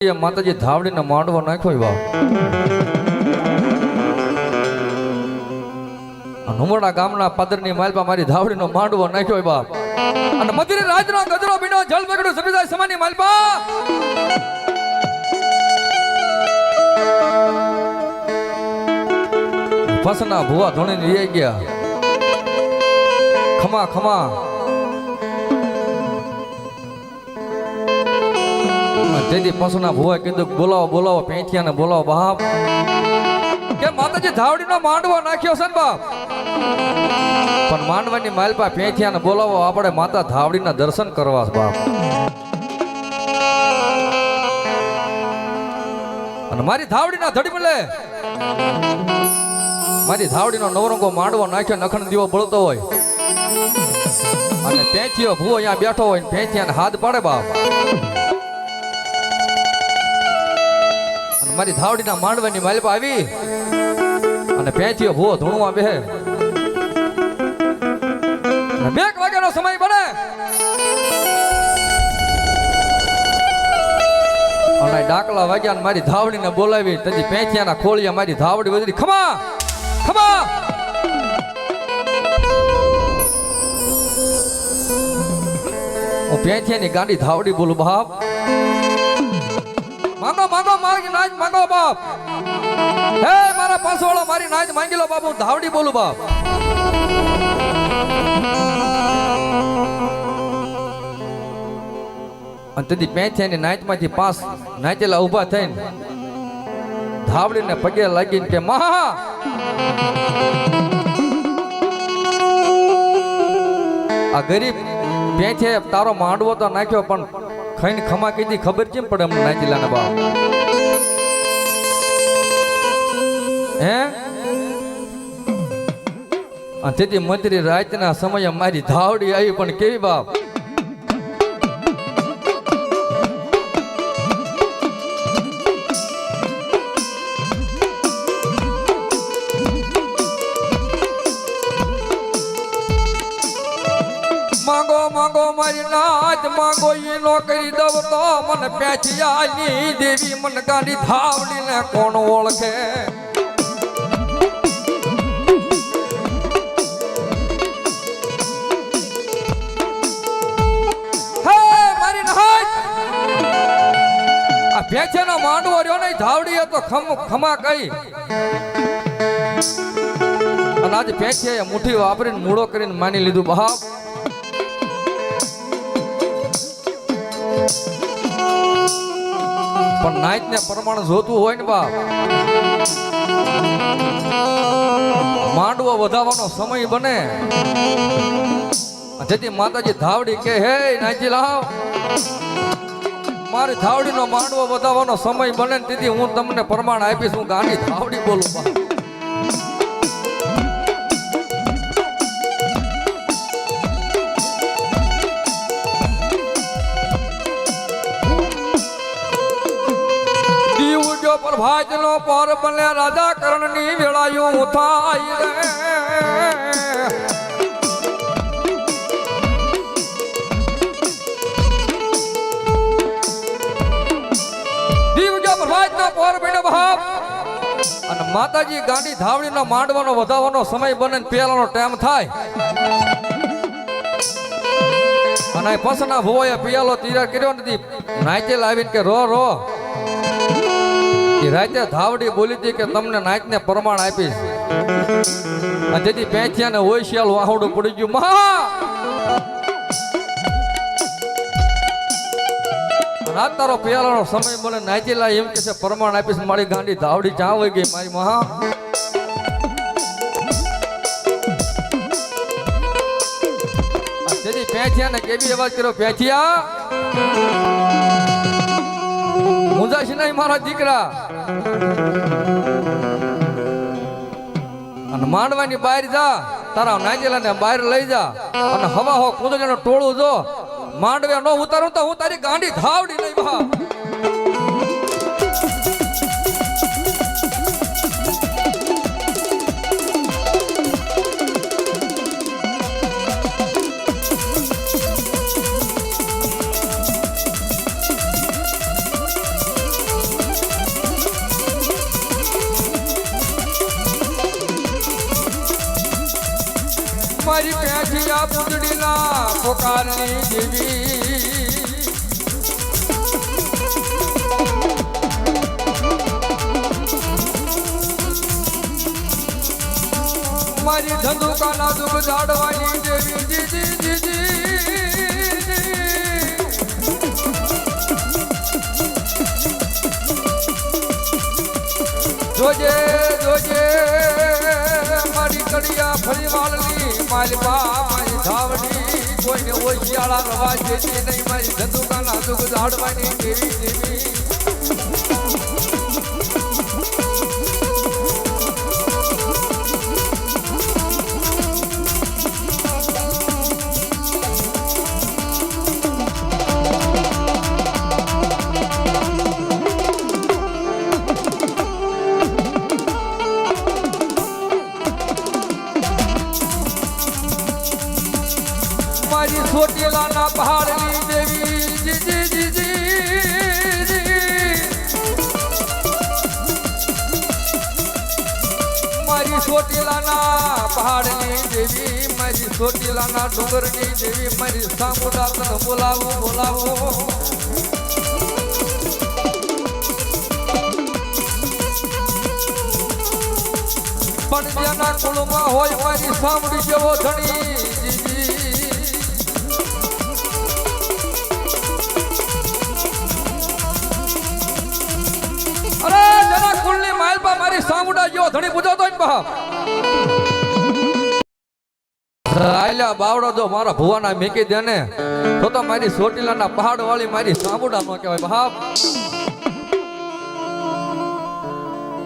એ માતાજી ધાવડીને માંડવો નાખ્યો બા નુમડા ગામના પાદરની માલપા મારી ધાવડીનો માંડવો નાખ્યો બાપ અને મધુરી રાજનો ગજરો બીનો જલ બગડો સભી સમાની માલપા ફસના ભુવા ધોણીને લઈ ગયા. ખમા ખમા. તેથી પશુના ભુવાએ કીધું, બોલાવો બોલાવો બોલાવો ને બોલાવો, બાપ. કે માતાજી, ધાવડીનો માંડવો નાખ્યો છે ને બાપ. પણ માંડવાની માલપા પેંઠિયાને બોલાવો, આપણે માતા ધાવડીના દર્શન કરવા બાપ. અને મારી ધાવડીના ધડી મળે મારી ધાવડીનો નવરંગો માંડવો નાખ્યો નખણ દીવો બળતો હોય. અને પેંથિયો ભૂવો અહીંયા બેઠો હોય ને પેંથિયાને હાથ પાડે બાપ. મારી ધાવડીના માંડવાની માલપા આવી અને પેંથિયો ભો ધૂણવા બેહે. બે વાગ્યાનો સમય બને. અને ડાકલા વાગ્યા ને મારી ધાવડીને બોલાવી તેથી ના ખોળિયા મારી ધાવડી વધી ખમા! ખમા! હું પેંથિયાની ગાંડી ધાવડી બોલું, બાપ. માંગો માંગો માંગ નાજ માંગો, બાપ. હે, મારા પાસવાળો, મારી નાચ માંગી લો, બાપ. હું ધાવડી બોલું, બાપ. અને તેથી પેંથિયાની નાચમાંથી પાસ નાચેલા ઊભા થઈને ધાવડીને પગે લાગીને કે, મહા! આ ગરીબ પેંથે તારો માંડવો તો નાખ્યો, પણ ખાઈને ખમા કીધી, ખબર કેમ પડે અમને નાચીલાને બાપ? હે? અને તેથી મંત્રી રાતના સમયે મારી ધાવડી આવી, પણ કેવી બાપ? માંગો મારી નાચ માંગો એ નો કરી દવ તો મને પેચિયાની દેવી મન ગાડી ધાવડીને કોણ ઓળખે? પેચેનો માંડવો રહ્યો નહીં ધાવડી તો ખમ, ખમા કઈ અને આજે પેચે મુઠ્ઠી વાપરીને મૂળો કરીને માની લીધું, બાપ. પણ નાઈટ ને પ્રમાણ જોતું હોય ને બાપ, માંડવો વધાવવાનો સમય બને. જેથી માતાજી ધાવડી કે હે નાચી લાવ. મારી ધાવડીનો માંડવો વધાવવાનો સમય બને તેથી હું તમને પ્રમાણ આપીશ. હું ગાંડી ધાવડી બોલું બાપ દીવ જો નો પર બને રાજા કરણની વેળાયું થાય અને માતાજી ગાંડી ધાવડીનો માંડવાનો વધાવવાનો સમય બને પેલાનો ટાઈમ થાય. અને પસના ભોએ પિયાલો તીરા કર્યો નથી નાચે લાવીને કે રો રો. એ રાતે ધાવડી બોલી હતી કે તમને નાચને પ્રમાણ આપીશ. અને તેથી પેંથિયાને હોશિયાલ વાહડું પડી ગયું. મહા! રાત તારો પિયાલાનો સમય મને નાચેલા એમ કે છે, પ્રમાણ આપીશ, મારી ગાંડી ધાવડી ચા હોય ગઈ, મારી મહા. જેથી તેથી પેંથિયાને કેવી અવાજ કર્યો? પેંથિયા! મુંજાશી નહીં, મારા દીકરા. અને માંડવાની બહાર જા, તારા નાજેલા ને બહાર લઈ જા. અને હવા હો કુંદડીનો ટોળું જો. માંડવે નો ઉતારું તો હું તારી ગાંડી ધાવડી નહીં, બા. મારી પેઠિયા પૂંજડીના પોકારની દેવી. મારી ધંધુકાના દુઃખ જાડવાની દેવી દીદી દીદી જોજે જોજે, મારી કડિયા ફરી વાળની માલબા મારી ધાવડી કોઈને ઓછિયાળા રવા જેતી નહીં. મારી ધંધુકાના દુઃખ ઝાડવાની દેવી દેવી. ચોટીલાના પહાડની દેવી જીજી જીજી મારી ચોટીલાના પહાડની દેવી મારી ચોટીલાના ડુંગરની દેવી મારી સામુડા તને બોલાવો બોલાવો પણ જેના કુળમાં હોય મારી સાંભળી જેવો ધણી મારી સામુડા જેવો ધણી પૂજાતો ને બાપ રાયલા બાવડો જો મારા ભુવાના મેકી દે ને, તો તો મારી સોટીલાના પહાડ વાળી મારી સામુડા નો કહેવાય બાપ